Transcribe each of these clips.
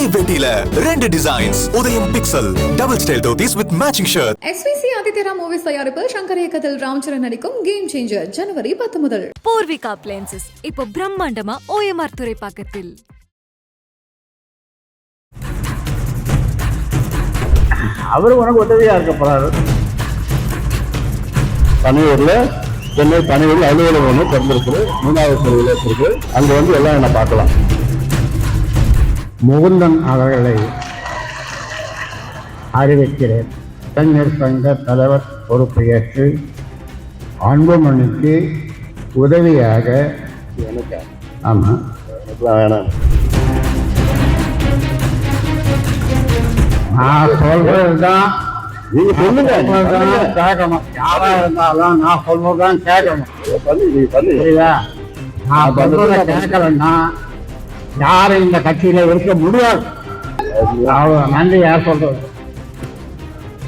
ஒரே வேட்டியில ரெண்டு designs Udhayam pixel double style dhotis with matching shirt SVC ஆதித்யரா movies தயாரிப்பில் சங்கர் இயக்கத்தில் ராம்சரண் நடிக்கும் கேம் சேஞ்சர் ஜனவரி பத்து முதல். பூர்விகா அப்ளையன்சஸ் இப்போ பிரம்மாண்டமா ஓஎம்ஆர் துறைப்பாக்கத்தில். அவர் உனக்கு உதவியா இருக்க போறாரு. பனையூர்ல சென்னை பனையூர்ல அலுவலகம் ஒன்று திறந்திருக்குது. மூணாவது தெருவில் இருக்கு. அங்க வந்து எல்லாம் என்ன பார்க்கலாம். முகுந்தன் அவர்களை அறிவிக்கிறேன். இளைஞர் சங்க தலைவர் பொறுப்பு ஏற்று அன்புமணிக்கு உதவியாக ஆமா. வேணாம் நான் சொல்றதுதான். நீங்க சொல்லுங்க. கேட்கணும். யாரா இருந்தாலும் நான் சொல்றதுதான் கேட்கணும். நான் சொல்றத கேட்கலன்னா யாரும் இந்த கட்சியில இருக்க முடியாது. அவ்வளவு நன்றி யார் சொல்றது?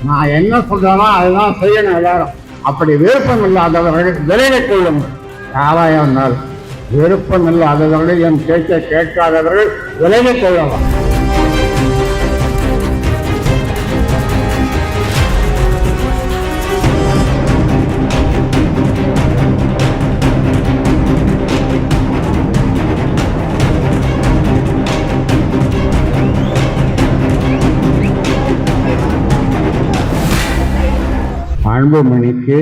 நான் என்ன சொல்றேனோ அதுதான் செய்யணும் எல்லாரும். அப்படி விருப்பம் இல்லாதவர்கள் விரைவில் கொள்ளுங்கள். யாராக இருந்தாலும் விருப்பம் இல்லாதவர்கள் என் பேச்சை கேட்காதவர்கள் விரைவில் கொள்ளலாம். அன்புமணிக்கு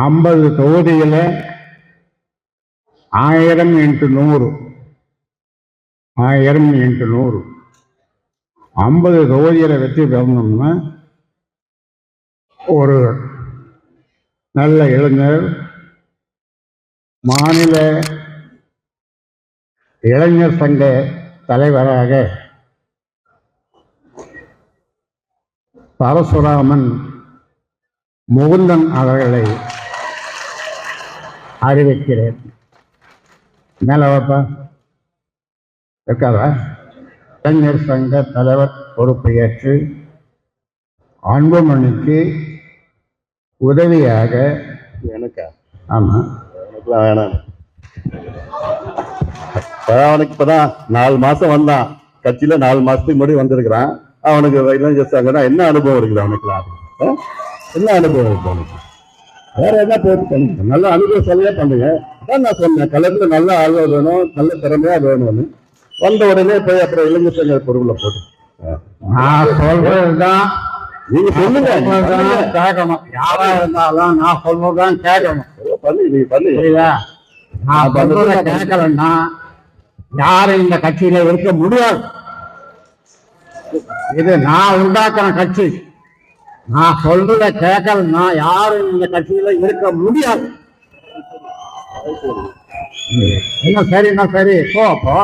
ஐம்பது தொகுதியில் ஆயிரம் இன்ட்டு நூறு. ஆயிரம் இன்ட்டு நூறு. ஐம்பது தொகுதியில் வெற்றி பெறணும்னா ஒரு நல்ல இளைஞர் மாநில இளைஞர் சங்க தலைவராக பரசுராமன் முகுந்தன் அவர்களை அறிவிக்கிறேன். மேல வாப்பா. இருக்காதா இளைஞர் சங்க தலைவர் பொறுப்பு ஏற்று அன்புமணிக்கு உதவியாக எனக்கா? ஆமா. எனக்குலாம் வேணாம். அவனுக்கு இப்பதான் நாலு மாசம் வந்தான். கட்சியில நாலு மாசத்துக்கு முன்னாடி வந்திருக்கிறான். அவனுக்கு இளைஞர் சங்கம்னா என்ன அனுபவம் இருக்குது அவனுக்குலாம் ஆ? என்ன அனுபவம் இருக்கு வேற என்ன போட்டு பண்ணுங்க? நல்ல அனுபவம் சொல்லியே பண்ணுங்க. அதான் நான் சொன்னேன் கலந்து நல்ல ஆழ்வா வேணும் நல்ல திறமையா வேணும்னு. வந்த உடனே போய் அப்புறம் இளைஞர் சங்க பொருளை போட்டு. நான் சொல்றதுதான். நீங்க சொல்லுங்க கேட்கணும். யாரா இருந்தாலும் நான் சொல்றதுதான் கேட்கணும். பண்ணி நீ பண்ணி. நான் சொல்றத கேட்கலன்னா யாரும் இந்த கட்சியில இருக்க முடியாது. இது நான் உண்டாக்குற கட்சி. நான் சொல்றத கேட்கலன்னா யாரும் இந்த கட்சியில இருக்க முடியாது. என்ன சரி என்ன சரி? போ அப்போ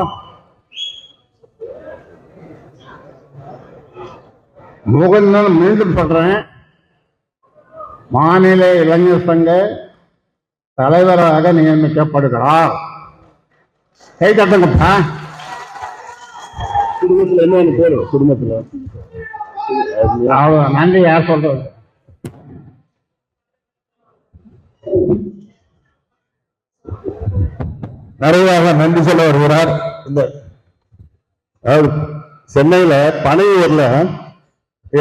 முகுந்தன் மீண்டும் சொல்றேன். மாநில இளைஞர் சங்க தலைவராக நியமிக்கப்படுகிறார். கை தட்டுங்கப்பா. குடும்பத்துல என்ன பேரு? குடும்பத்துல. அவ்வளவு நன்றி யார் சொல்றது? நிறைவாக நன்றி சொல்ல வருகிறார். இந்த அதாவது சென்னையில பனையூர்ல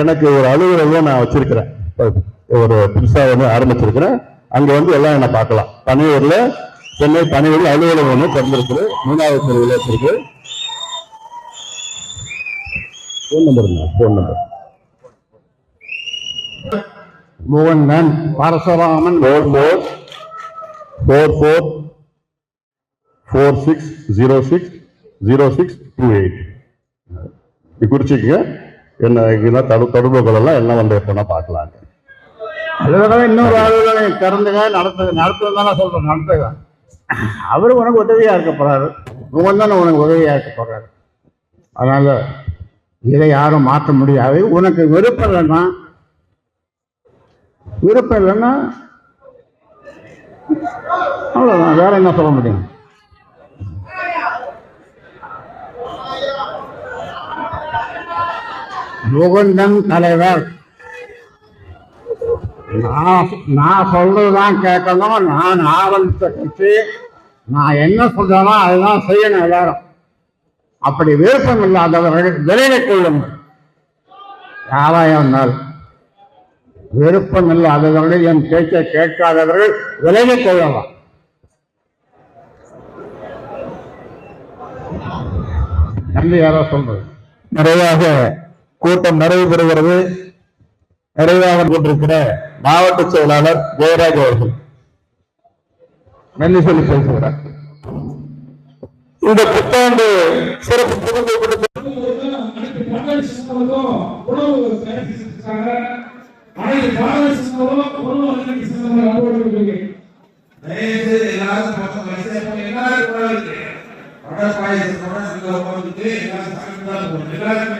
எனக்கு ஒரு அலுவலகம் நான் வச்சிருக்கிறேன். ஒரு புதுசா ஒன்று ஆரம்பிச்சிருக்கிறேன். அங்க வந்து எல்லாம் என்ன பார்க்கலாம். பனையூர்ல சென்னை பனையூர்ல அலுவலகம் ஒன்று திறந்திருக்குது. மூணாவது தெருவில் வச்சிருக்கு. Phone நம்பருங்க phone number Mukanthan Parasuraman. Four four four four four six zero six zero six two eight இது குறிச்சிக்கங்க. என்ன இதெல்லாம் தடு தொடர்புகள் எல்லாம் என்ன வந்து எப்போனா பார்க்கலாங்க. அலுவலகம் இன்னொரு அலுவலகம் திறந்துங்க நடத்து நடத்துறது தானே சொல்றேன் நடத்துங்க. அவர் உனக்கு உதவியா இருக்க போறாரு. உங்க தானே உனக்கு உதவியா இருக்க போறாரு. அதனால இதை யாரும் மாற்ற முடியாது. உனக்கு விருப்பம் இல்லைன்னா விருப்பம் இல்லைன்னா அவ்வளோதான் வேற என்ன சொல்ல முடியும்? முகுந்தன் தலைவர். நான் நான் சொல்றதுதான் கேட்கணும். நான் ஆரம்பித்த கட்சி. நான் என்ன சொல்றேனோ அதுதான் செய்யணும் எல்லாரும். அப்படி விருப்பம் இல்லாதவர்கள் விலகிக் கொள்ளுங்கள் யாராயிருந்தால் விருப்பம் இல்லாதவர்கள் என் பேச்சை கேட்காதவர்கள் விலகிக் கொள்ளலாம். நன்றி யாரோ சொல்றது? நிறைவாக கூட்டம் நிறைவு பெறுகிறது நிறைவாக கொண்டிருக்கிற மாவட்ட செயலாளர் ஜெயராஜ் அவர்கள். நன்றி சொல்லி பேசுகிறார் இந்த புத்தாண்டு சிறப்பு புதுமை கொடுத்த அனைத்து பங்காளி சிஸ்டங்களுக்கும் உணவு தயாரித்து செஞ்சிருக்காங்க அனைத்து பாரத சிஸ்டங்களும் உணவு அன்னைக்கு சிஸ்டம் அனுபவிச்சிருக்கீங்க தயவுசெய்து எல்லாரும் பக்கம் வரிசையா போங்க. எல்லாரும் கூட இருக்கு. வடை பாயசம் கூட அங்க உட்கார்ந்துட்டு எல்லாரும் சாப்பிட்டு தான் போகணும். எல்லாருமே.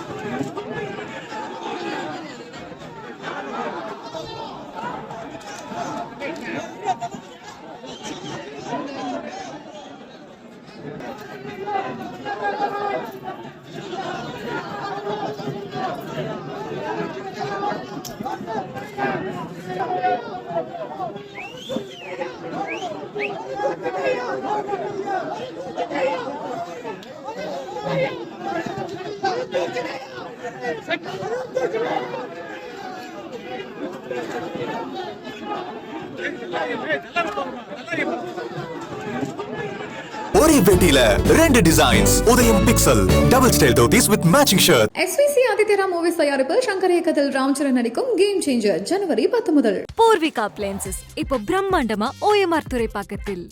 ஒரே வேட்டியில ரெண்டு designs Udhayam pixel double style dhotis with matching shirt SVC ஆதித்யரா movies தயாரிப்பில் சங்கர் இயக்கத்தில் ராம்சரண் நடிக்கும் கேம் சேஞ்சர் ஜனவரி பத்து முதல். பூர்விகா பிளான்சஸ் இப்போ பிரம்மாண்டமா ஓஎம்ஆர் துறைப்பாக்கத்தில்.